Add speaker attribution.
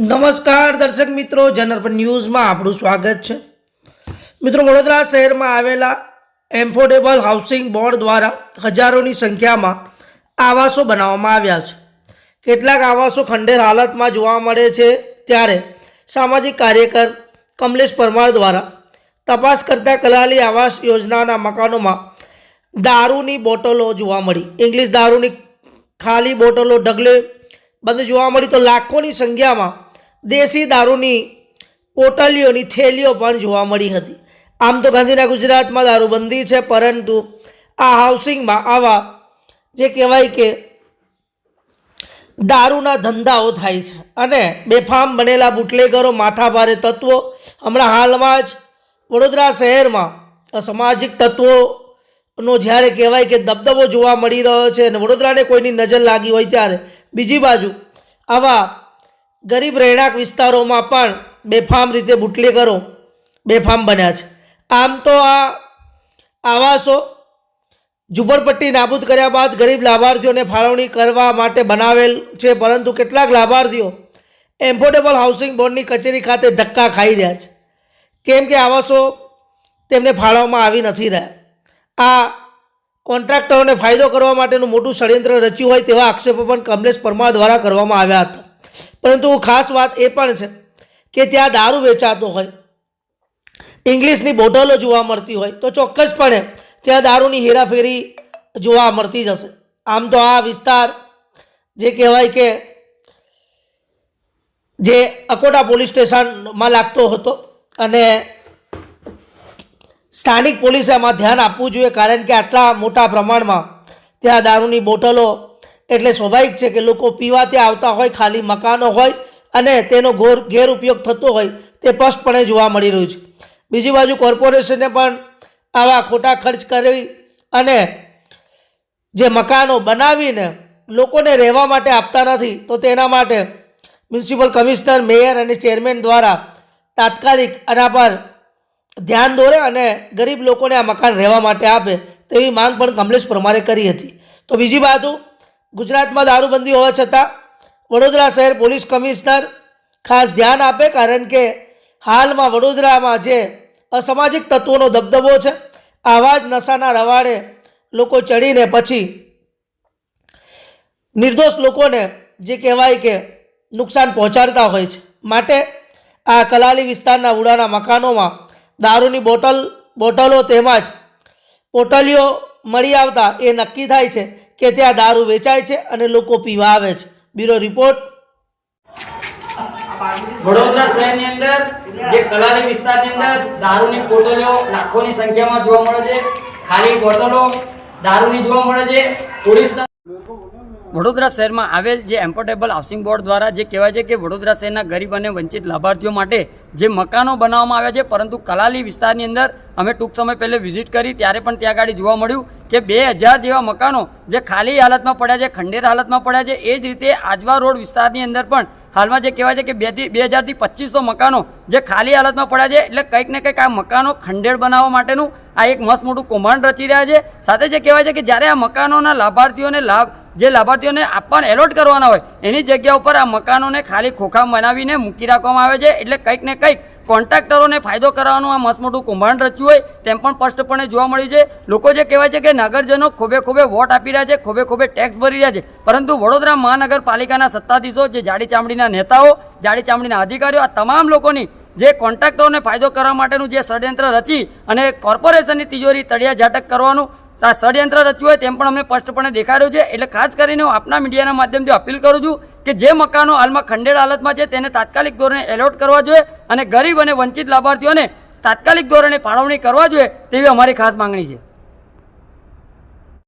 Speaker 1: નમસ્કાર દર્શક મિત્રો, જનરપન ન્યૂઝમાં આપણું સ્વાગત છે. મિત્રો, વડોદરા શહેરમાં આવેલા એમ્ફોર્ડેબલ હાઉસિંગ બોર્ડ દ્વારા હજારોની સંખ્યામાં આવાસો બનાવવામાં આવ્યા છે. કેટલાક આવાસો ખંડેર હાલતમાં જોવા મળે છે ત્યારે સામાજિક કાર્યકર કમલેશ પરમાર દ્વારા તપાસ કરતા કલાલી આવાસ યોજનાના મકાનોમાં દારૂની બોટલો જોવા મળી. ઇંગ્લિશ દારૂની ખાલી બોટલો ઢગલે બંધ જોવા મળી તો લાખોની સંખ્યામાં દેશી દારૂની પોટલીઓની થેલીઓ પણ જોવા મળી હતી. આમ તો ગાંધીના ગુજરાતમાં દારૂબંધી છે, પરંતુ આ હાઉસિંગમાં આવા જે કહેવાય કે દારૂના ધંધાઓ થાય છે અને બેફામ બનેલા બુટલેગરો, માથાભારે તત્વો, હમણાં હાલમાં જ વડોદરા શહેરમાં સામાજિક તત્વોનો જ્યારે કહેવાય કે દબદબો જોવા મળી રહ્યો છે અને વડોદરાને કોઈની નજર લાગી હોય ત્યારે બીજી બાજુ આવા ગરીબ રહેણાંક વિસ્તારોમાં પણ બેફામ રીતે બુટલેગરો બેફામ બન્યા છે. આમ તો આ આવાસો ઝુંપડપટ્ટી નાબૂદ કર્યા બાદ ગરીબ લાભાર્થીઓને ફાળવણી કરવા માટે બનાવેલ છે, પરંતુ કેટલાક લાભાર્થીઓ એમ્ફોર્ડેબલ હાઉસિંગ બોર્ડની કચેરી ખાતે ધક્કા ખાઈ રહ્યા છે. કેમ કે આવાસો તેમને ફાળવવામાં આવી નથી રહ્યા. આ કોન્ટ્રાક્ટરોને ફાયદો કરવા માટેનું મોટું ષડયંત્ર રચ્યું હોય તેવા આક્ષેપો પણ કમલેશ પરમાર દ્વારા કરવામાં આવ્યા હતા. પરંતુ ખાસ વાત એ પણ છે કે ત્યાં દારૂ વેચાતો હોય, ઇંગ્લિશની બોટલો જોવા મળતી હોય, તો ચોક્કસપણે ત્યાં દારૂની હેરાફેરી જોવા મળતી જશે આમ તો આ વિસ્તાર જે કહેવાય કે જે અકોટા પોલીસ સ્ટેશનમાં લાગતો હતો અને સ્થાનિક પોલીસે આમાં ધ્યાન આપવું જોઈએ, કારણ કે આટલા મોટા પ્રમાણમાં ત્યાં દારૂની બોટલો એટલે સ્વાભાવિક છે કે લોકો પીવા ત્યાં આવતા હોય, ખાલી મકાનો હોય અને તેનો ઘોર, ગેરઉપયોગ થતો હોય તે સ્પષ્ટપણે જોવા મળી રહ્યું છે. બીજી બાજુ કોર્પોરેશને પણ આવા ખોટા ખર્ચ કરી અને જે મકાનો બનાવીને લોકોને રહેવા માટે આપતા નથી, તો તેના માટે મ્યુનિસિપલ કમિશનર, મેયર અને ચેરમેન દ્વારા તાત્કાલિક આના પર ધ્યાન દોરે અને ગરીબ લોકોને આ મકાન રહેવા માટે આપે તેવી માંગ પણ કમલેશ પરમારે કરી હતી. તો બીજી બાજુ ગુજરાતમાં દારૂબંધી હોવા છતાં વડોદરા શહેર પોલીસ કમિશનર ખાસ ધ્યાન આપે કારણ કે હાલમાં વડોદરામાં જે અસામાજિક તત્વોનો દબદબો છે, આવા જ નશાના રવાડે લોકો ચડીને પછી નિર્દોષ લોકોને જે કહેવાય કે નુકસાન પહોંચાડતા હોય છે. માટે આ કલાલી વિસ્તારના ઉડાના મકાનોમાં દારૂની બોટલ, બોટલો તેમજ પોટલીઓ મળી આવતા એ નક્કી થાય છે કે ત્યાં દારૂ વેચાય છે અને લોકો પીવા આવે છે. Bureau report.
Speaker 2: વડોદરા શહેરની અંદર, જે કલાલી વિસ્તારની અંદર દારૂની બોટલો લાખોની સંખ્યામાં જોવા મળે છે. ખાલી બોટલો દારૂની જોવા મળે છે. પોલીસ વડોદરા શહેરમાં આવેલ જે એમ્પોર્ટેબલ હાઉસિંગ બોર્ડ દ્વારા જે કહેવાય છે કે વડોદરા શહેરના ગરીબ અને વંચિત લાભાર્થીઓ માટે જે મકાનો બનાવવામાં આવ્યા છે, પરંતુ કલાલી વિસ્તારની અંદર અમે ટૂંક સમય પહેલે વિઝિટ કરી, ત્યારે પણ ત્યાં આગળ જોવા મળ્યું કે બે હજાર જેવા મકાનો જે ખાલી હાલતમાં પડ્યા છે, ખંડેર હાલતમાં પડ્યા છે, એ જ રીતે આજવા રોડ વિસ્તારની અંદર પણ હાલમાં જે કહેવાય છે કે બેથી બે હજારથી પચીસો મકાનો જે ખાલી હાલતમાં પડ્યા છે, એટલે કંઈક ને કંઈક આ મકાનો ખંડેર બનાવવા માટેનું આ એક મસ્ત મોટું કૌભાંડ રચી રહ્યા છે. સાથે જે કહેવાય છે કે જ્યારે આ મકાનોના લાભાર્થીઓને લાભ જે લાભાર્થીઓને આપવાને એલોટ કરવાના હોય, એની જગ્યા ઉપર આ મકાનોને ખાલી ખોખા બનાવીને મૂકી રાખવામાં આવે છે. એટલે કંઈક ને કંઈક કોન્ટ્રાક્ટરોને ફાયદો કરાવવાનું આ મસમોટું મોટું કૌભાંડ રચ્યું હોય, તેમ પણ સ્પષ્ટપણે જોવા મળ્યું છે. લોકો જે કહેવાય છે કે નગરજનો ખોબે ખોબે વોટ આપી રહ્યા છે, ખોબે ખોબે ટેક્સ ભરી રહ્યા છે. પરંતુ વડોદરા મહાનગરપાલિકાના સત્તાધીશો, જે જાડી ચામડીના નેતાઓ, જાડી ચામડીના અધિકારીઓ, આ તમામ લોકોની જે કોન્ટ્રાક્ટરોને ફાયદો કરવા માટેનું જે ષડયંત્ર રચી અને કોર્પોરેશનની તિજોરી તળિયા ઝાટક કરવાનું આ ષડયંત્ર રચ્યું હોય તેમ પણ અમને સ્પષ્ટપણે દેખાડ્યું છે. એટલે ખાસ કરીને હું આપના મીડિયાના માધ્યમથી અપીલ કરું છું કે જે મકાનો હાલમાં ખંડેર હાલતમાં છે તેને તાત્કાલિક ધોરણે એલોટ કરવા જોઈએ અને ગરીબ અને વંચિત લાભાર્થીઓને તાત્કાલિક ધોરણે ફાળવણી કરવા જોઈએ તેવી અમારી ખાસ માંગણી છે.